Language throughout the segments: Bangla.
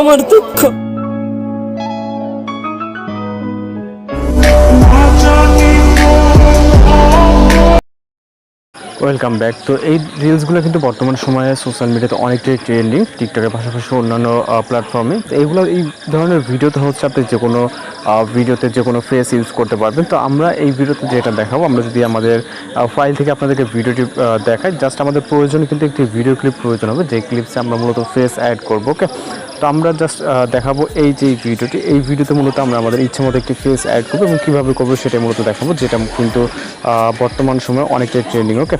আমার দুঃখ। ওয়েলকাম ব্যাক তো এই রিলসগুলো কিন্তু বর্তমান সময়ে সোশ্যাল মিডিয়াতে অনেকটাই ট্রেন্ডিং টিকটকের পাশাপাশি অন্যান্য প্ল্যাটফর্মে তো এইগুলো, এই ধরনের ভিডিওতে হচ্ছে আপনি যে কোনো ভিডিওতে যে কোনো ফেস ইউজ করতে পারবেন। তো আমরা এই ভিডিওতে যেটা দেখাবো, আমরা যদি আমাদের ফাইল থেকে আপনাদেরকে ভিডিওটি দেখাই জাস্ট আমাদের প্রয়োজন কিন্তু একটি ভিডিও ক্লিপ প্রয়োজন হবে, যে ক্লিপসে আমরা মূলত ফেস অ্যাড করব ওকে তো আমরা জাস্ট দেখাবো এই যে ভিডিওটি। এই ভিডিওতে মূলত আমরা আমাদের ইচ্ছে মতো একটি ফেস অ্যাড করব এবং কীভাবে করব সেটা মূলত দেখাবো, যেটা কিন্তু বর্তমান সময়ে অনেকটাই ট্রেন্ডিং ওকে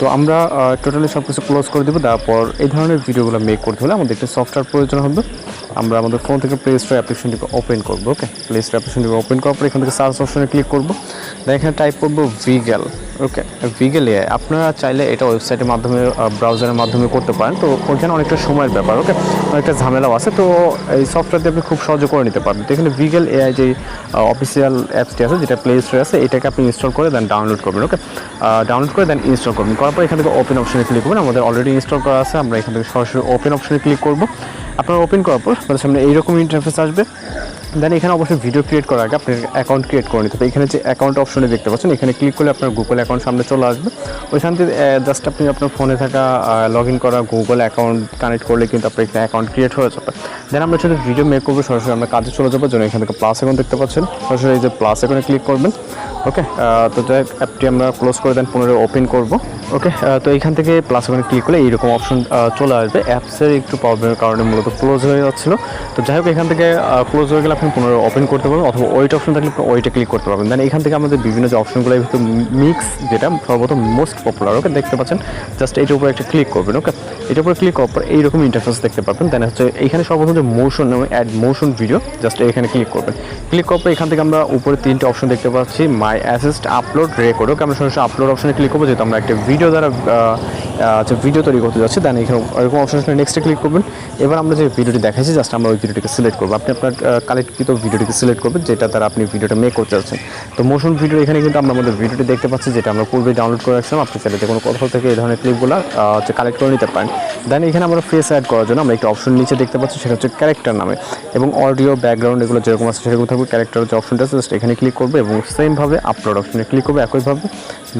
তো আমরা টোটালি সব কিছু ক্লোজ করে দেবো। তারপর এই ধরনের ভিডিওগুলো মেক করতে হলে আমাদের একটি সফটওয়্যার প্রয়োজন হবে। আমরা আমাদের ফোন থেকে প্লে স্টোর অ্যাপ্লিকেশনটিকে ওপেন করব ওকে প্লে স্টোর অ্যাপ্লিকেশনটিকে ওপেন করার পর এখান থেকে সার্চ অপশনে ক্লিক করব। দেন এখানে টাইপ করব ভিগেল ওকে ভিগেল এআই আপনারা চাইলে এটা ওয়েবসাইটের মাধ্যমে ব্রাউজারের মাধ্যমে করতে পারেন। তো ওখানে অনেকটা সময়ের ব্যাপার ওকে অনেকটা ঝামেলাও আছে। তো এই সফটওয়্যার দিয়ে আপনি খুব সহজে করে নিতে পারবেন। তো এখানে ভিগেল এআই যে অফিসিয়াল অ্যাপসটি আছে, যেটা প্লে স্টোরে আছে, এটাকে আপনি ইনস্টল করে দেন ডাউনলোড করবেন ওকে ডাউনলোড করে দেন ইনস্টল করবেন। করার পর এখান থেকে ওপেন অপশনে ক্লিক করবেন। আমাদের অলরেডি ইনস্টল করা আছে, আমরা এখান থেকে সরাসরি ওপেন অপশনে ক্লিক করব। আপনারা ওপেন করার পর আপনাদের সামনে এইরকম ইন্টারফেস আসবে। দেন এখানে অবশ্যই ভিডিও ক্রিয়েট করার আগে আপনি অ্যাকাউন্ট ক্রিয়েট করে নিতে হবে। এখানে যে অ্যাকাউন্ট অপশনে দেখতে পাচ্ছেন, এখানে ক্লিক করলে আপনার গুগল অ্যাকাউন্ট সামনে চলে আসবে। ওইখান থেকে জাস্ট আপনি আপনার ফোনে থাকা লগ ইন করা গুগল অ্যাকাউন্ট কানেক্ট করলে কিন্তু আপনার এখানে অ্যাকাউন্ট ক্রিয়েট হয়ে যাবে। দেন আমরা যদি ভিডিও মেক করব, সরাসরি আমরা কাজে চলে যাব, যেন এখান থেকে প্লাস অ্যাকাউন্ট দেখতে পাচ্ছেন। সরাসরি এই যে প্লাস অ্যাকাউন্টে ক্লিক করবেন। ওকে তো যাই অ্যাপটি আমরা ক্লোজ করে দেন, পুনরায় ওপেন করব। ওকে তো এইখান থেকে প্লাস ওখানে ক্লিক করলে এইরকম অপশন চলে আসবে। অ্যাপসের একটু প্রবলেমের কারণে মূলত ক্লোজ হয়ে যাচ্ছিল। তো যাই হোক, এখান থেকে ক্লোজ হয়ে গেলে আপনি পুনরায় ওপেন করতে পারবেন অথবা ওইট অপশন থাকলে ওইটা ক্লিক করতে পারবেন। দেন এখান থেকে আমাদের বিভিন্ন যে অপশনগুলো ভিতরে মিক্স যেটা সর্বপ্রথম মোস্ট পপুলার ওকে দেখতে পাচ্ছেন? জাস্ট এইটার উপরে একটা ক্লিক করবেন ওকে এটার উপরে ক্লিক করার পর এইরকম ইন্টারফেস দেখতে পাবেন দেন হচ্ছে এখানে সর্বপ্রথম যে মোশন নামে অ্যাড মোশন ভিডিও জাস্ট এখানে ক্লিক করবেন। ক্লিক করার পর এখান থেকে আমরা উপরে তিনটে অপশন দেখতে পাচ্ছি my assist upload record okay আমরা সরাসরি আপলোড অপশনে ক্লিক করব, যেহেতু আমরা একটা ভিডিও দ্বারা আচ্ছা ভিডিও তৈরি করতে যাচ্ছি দেন এখানে ওরকম অপশন নেক্সটে ক্লিক করবেন। এবার আমরা যে ভিডিওটি দেখাইছি জাস্ট আমরা ওই ভিডিওটিকে সিলেক্ট করব। আপনি আপনার কালেক্টকৃত ভিডিওটিকে সিলেক্ট করবেন যেটা দ্বারা আপনি ভিডিওটা মেক করতে যাচ্ছেন। তো মোশন ভিডিও এখানে কিন্তু আমরা আমাদের ভিডিওটি দেখতে পাচ্ছি, যেটা আমরা পূর্বে ডাউনলোড করে রাখছিলাম। আপনি চাইলে কোনো কোথাও থেকে এই ধরনের ক্লিপগুলো হচ্ছে কালেক্ট করে নিতে পারেন। দেন এখানে আমরা ফেস অ্যাড করার জন্য আমরা একটা অপশন নিচে দেখতে পাচ্ছি, সেটা হচ্ছে ক্যারেক্টার নামে। এবং অডিও ব্যাকগ্রাউন্ড এগুলো যেরকম আছে সেরকম থাকবে ক্যারেক্টার যে অপশনটা আছে জাস্ট এখানে ক্লিক করবে এবং সেমভাবে আপলোড অপশনে ক্লিক করবে একইভাবে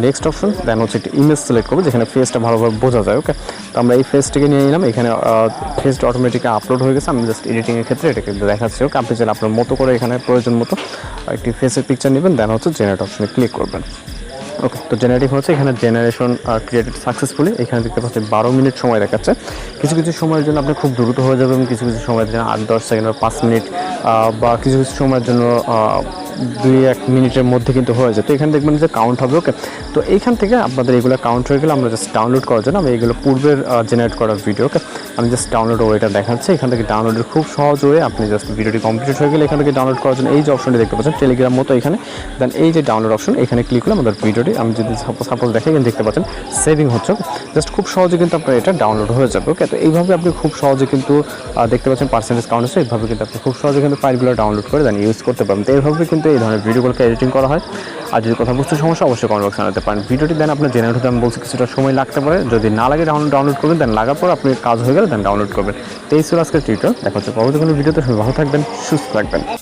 নেক্সট অপশন দেন হচ্ছে একটা ইমেজ সিলেক্ট করব, যেখানে ফেসটা ভালোভাবে বোঝা যায় ওকে তো আমরা এই ফেসটিকে নিয়ে নিলাম, এখানে ফেসটা অটোমেটিক আপলোড হয়ে গেছে, আমি জাস্ট এডিটিংয়ের ক্ষেত্রে এটাকে দেখাচ্ছি ওকে আপনি চাইলে আপনার মতো করে এখানে প্রয়োজন মতো একটি ফেসের পিকচার নেবেন দেন হচ্ছে জেনারেট অপশনে ক্লিক করবেন। ওকে তো জেনারেটিং হচ্ছে এখানে জেনারেশন ক্রিয়েটেড সাকসেসফুলি এখানে দেখতে পাচ্ছেন বারো মিনিট সময় দেখাচ্ছে। কিছু কিছু সময়ের জন্য আপনি খুব দ্রুত হয়ে যাবেন, কিছু কিছু সময়ের জন্য আট, দশ সেকেন্ড বা পাঁচ মিনিট বা কিছু কিছু সময়ের জন্য দুই এক মিনিটের মধ্যে কিন্তু হয়ে যায়। তো এখানে দেখবেন যে কাউন্ট হবে ওকে তো এইখান থেকে আপনাদের এগুলো কাউন্ট হয়ে গেলে আমরা জাস্ট ডাউনলোড করার জন্য আমি এগুলো পূর্বের জেনারেট করা ভিডিও ওকে আমি জাস্ট ডাউনলোড ওয়েটা দেখাচ্ছি। এখান থেকে ডাউনলোডের খুব সহজ হয়ে আপনি জাস্ট ভিডিওটি কমপ্লিট হয়ে গেলে এখান থেকে ডাউনলোড করার জন্য এই যে অপশনটি দেখতে পাচ্ছেন টেলিগ্রাম মতো এখানে। দেন এই যে ডাউনলোড অপশন এখানে ক্লিক করলে আমাদের ভিডিওটি আমি যদি সাপোজ দেখে, এখানে দেখতে পাচ্ছেন সেভিং হচ্ছে জাস্ট খুব সহজে কিন্তু আপনার এটা ডাউনলোড হয়ে যাবে ওকে তো এইভাবে আপনি খুব সহজে কিন্তু দেখতে পাচ্ছেন পার্সেন্টেজ কাউন্ট আছে, এইভাবে কিন্তু আপনি খুব সহজে কিন্তু ফাইলগুলো ডাউনলোড করে দেন ইউজ করতে পারবেন। তো এইভাবে কিন্তু এই ধরনের ভিডিওগুলোকে এডিটিং করা হয়। আর যদি কথা বুঝতে সমস্যা, অবশ্যই কমেন্ট বক্সে জানাতে পারেন। ভিডিওটি দেন আপনার জেনারেট হতে আমি বলছি, কিছুটা সময় লাগতে পারে। যদি না লাগে ডাউনলোড ডাউনলোড করবেন দেন লাগার পর আপনি কাজ হয়ে গেলে দেন ডাউনলোড করবেন। তো এই ছিল আজকের টিউটোর দেখা হচ্ছে পরবর্তী কোনো ভিডিওতে ভালো থাকবেন, সুস্থ থাকবেন।